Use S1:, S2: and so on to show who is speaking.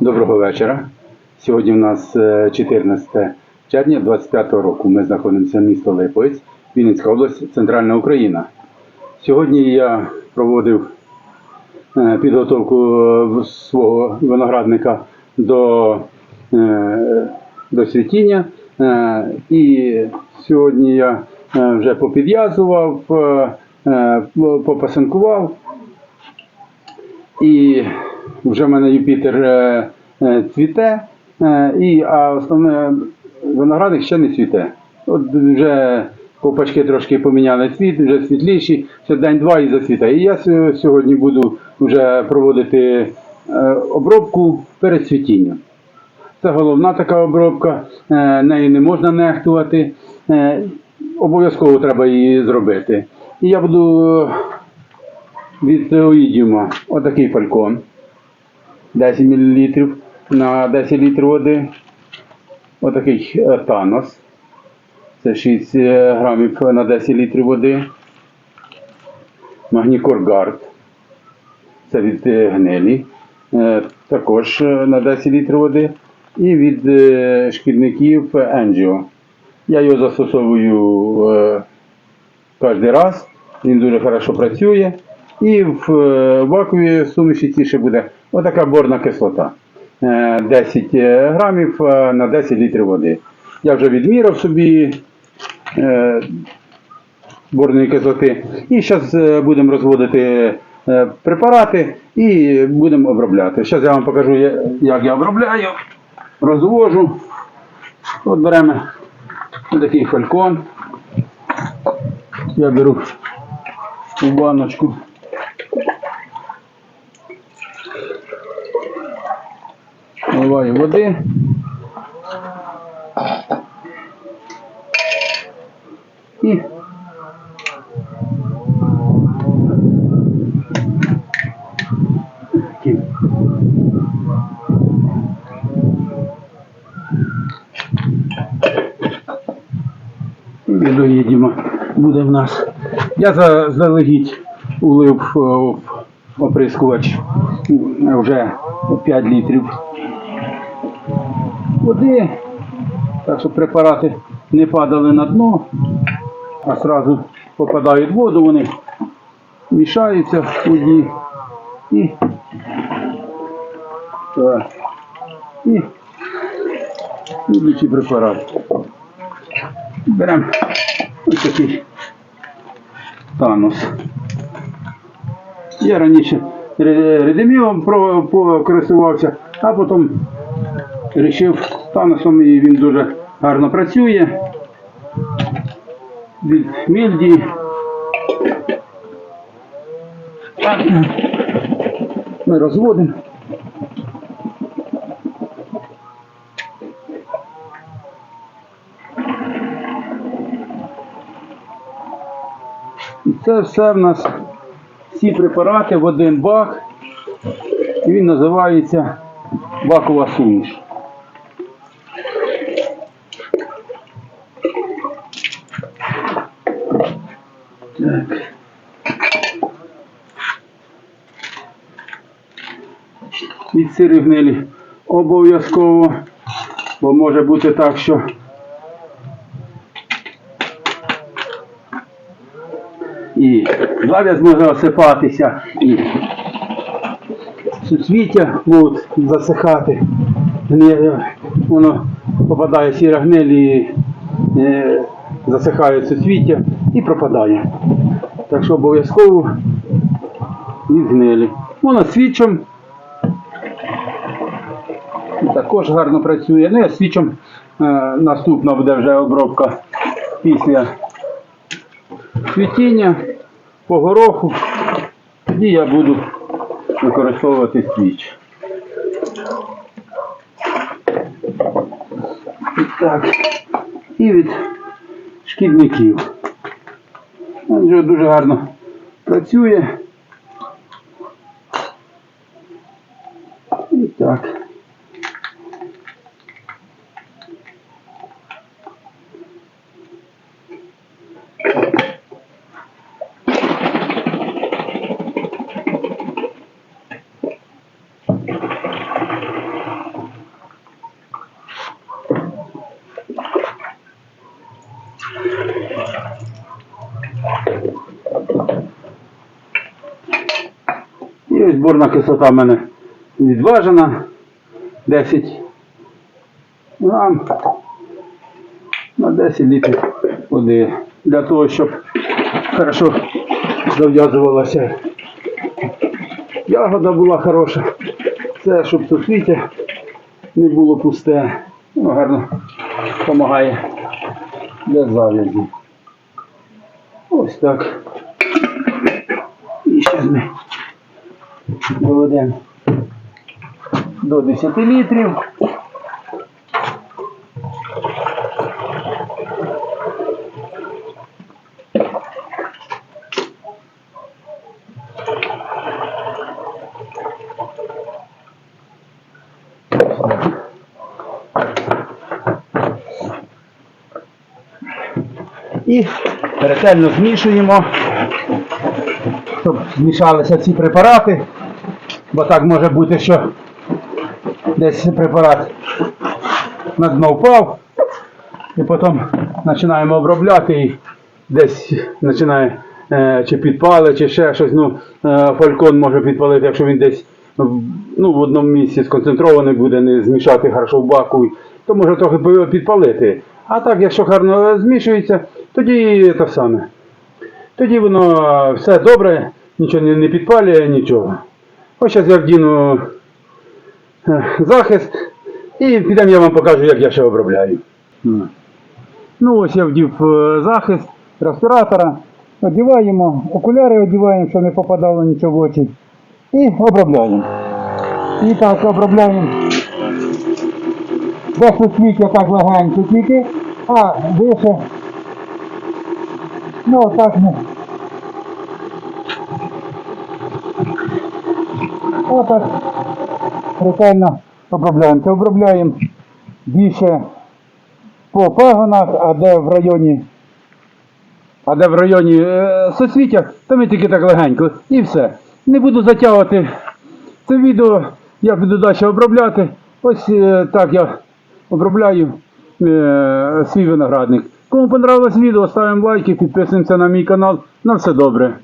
S1: Доброго вечора. Сьогодні у нас е, 14 червня 25 року. Ми знаходимося в місто Липовець, Вінницька область, Центральна Україна. Сьогодні я проводив е, підготовку е, свого виноградника до, е, до світіння. Е, І сьогодні я е, вже попідв'язував, е, е, попасинкував. І вже в мене Юпітер е, е, цвіте, е, і, а основне виноградник ще не цвіте. От вже ковпачки трошки поміняли цвіт, вже світліші, ще день-два і зацвітає. І я сьогодні буду вже проводити обробку перед цвітінням. Це головна така обробка, нею не можна нехтувати. Обов'язково треба її зробити. І я буду від Оїдіума отакий фалькон. 10 мл на 10 літрів води. Отакий Танос. Це 6 е, грамів на 10 літрів води. Магнікор Гард. Це від е, гнилі. Е, Також на 10 літрів води. І від шкідників Енджіо. Я його застосовую кожен раз. Він дуже хорошо працює. І в е, вакуумі суміші ці ще буде отака борна кислота. Е, 10 грамів е, на 10 літрів води. Я вже відміряв собі е, борної кислоти. І зараз будемо розводити е, препарати і будемо обробляти. Зараз я вам покажу, як я обробляю. Розвожу. От беремо такий фалькон. Я беру у баночку. Наливаю води. І. Відоїдімо буде в нас. Я заздалегідь улив е, в оприскувач м, вже 5 літрів води, так щоб препарати не падали на дно, а одразу попадають в воду, вони мішаються в воді і, так, і слідуючий препарат. Беремо ось такий Танос. Я раніше ре- редемілом користувався, а потім вирішив Таносом і він дуже гарно працює. Від мільді. Ми розводимо. І це все в нас всі препарати в один бак. І він називається бакова суміш. Так. Від сири гнилі обов'язково, бо може бути так, що і зав'яз може осипатися, і суцвіття можуть засихати. Воно попадає сіра гниль і е, засихає суцвіття і пропадає. Так що обов'язково від гнилі. Воно свічом також гарно працює. Ну, а свічом е, наступна буде вже обробка після цвітіння по гороху, тоді я буду використовувати свіч. І так, і від шкідників. Дуже гарно працює. І так. Відборна кислота в мене відважена 10 грам на 10 літрів води. Для того, щоб хорошо зав'язувалася ягода була хороша. Це щоб суцвіття не було пусте. Ну, гарно допомагає для зав'язі. Ось так. І ще ми доведемо до 10 літрів. І ретельно змішуємо, щоб змішалися ці препарати, бо так може бути, що десь препарат на дно впав, і потім починаємо обробляти і десь починає е, чи підпали, чи ще щось. Ну, е, фалькон може підпалити, якщо він десь ну, в одному місці сконцентрований буде, не змішати хорошо в баку, то може трохи підпалити. А так, якщо гарно змішується, тоді те саме. Тоді воно все добре, нічого не підпалює, нічого. Ось зараз я вдіну е, захист і підемо я вам покажу, як я ще обробляю. Ну ось я вдів е, захист респіратора, одіваємо, окуляри одіваємо, щоб не попадало нічого в очі. І обробляємо. І так обробляємо. Без суцвіття так легенько тільки, а вище. Ну так не. Отак ретельно обробляємо. Це обробляємо більше по пагонах, а де в районі. А де в районі е, соцвіття, то ми тільки так легенько. І все. Не буду затягувати це відео, я буду далі обробляти. Ось е, так я обробляю е, свій виноградник. Кому понравилось відео, ставимо лайки, підписуємося на мій канал. На все добре.